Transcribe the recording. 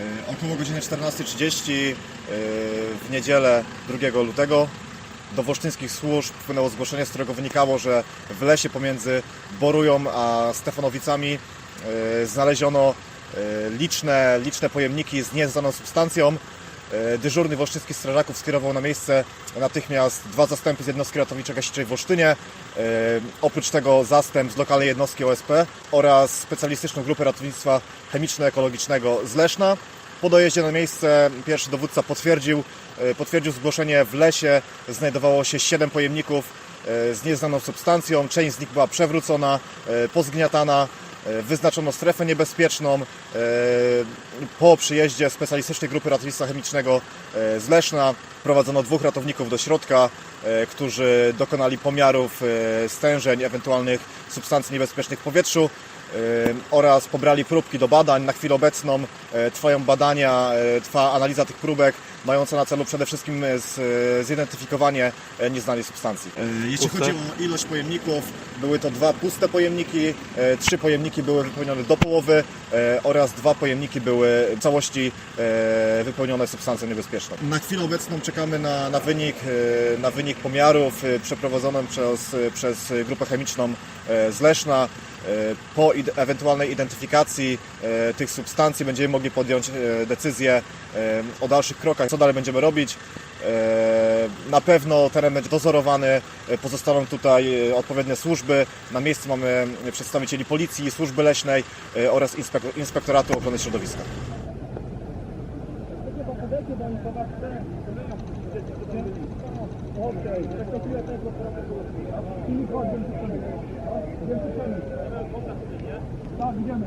E, Około godziny 14.30 e, w niedzielę 2 lutego do wolsztyńskich służb wpłynęło zgłoszenie, z którego wynikało, że w lesie pomiędzy Borują a Stefanowicami e, znaleziono liczne, liczne pojemniki z nieznaną substancją. E, Dyżurny wolsztyńskich strażaków skierował na miejsce natychmiast dwa zastępy z jednostki ratowniczo-gaśniczej w Wolsztynie. E, Oprócz tego zastęp z lokalnej jednostki OSP oraz specjalistyczną grupę ratownictwa chemiczno-ekologicznego z Leszna. Po dojeździe na miejsce pierwszy dowódca potwierdził, e, potwierdził zgłoszenie. W lesie znajdowało się 7 pojemników z nieznaną substancją. Część z nich była przewrócona, pozgniatana. E, Wyznaczono strefę niebezpieczną. E, Po przyjeździe specjalistycznej grupy ratownictwa chemicznego e, z Leszna prowadzono dwóch ratowników do środka, którzy dokonali pomiarów stężeń ewentualnych substancji niebezpiecznych w powietrzu oraz pobrali próbki do badań. Na chwilę obecną e, trwają badania, e, trwa analiza tych próbek, mająca na celu przede wszystkim e, zidentyfikowanie nieznanej substancji. Jeśli chodzi o ilość pojemników, były to dwa puste pojemniki, trzy pojemniki były wypełnione do połowy oraz dwa pojemniki były w całości wypełnione substancją niebezpieczną. Na chwilę obecną czekamy na, na, wynik, na wynik pomiarów przeprowadzonym przez, przez grupę chemiczną z Leszna. E, Po ewentualnej identyfikacji e, tych substancji będziemy mogli podjąć e, decyzję o dalszych krokach, co dalej będziemy robić. Na pewno teren będzie dozorowany, pozostaną tutaj odpowiednie służby. Na miejscu mamy przedstawicieli policji, służby leśnej oraz inspek- inspektoratu ochrony środowiska. To Vielen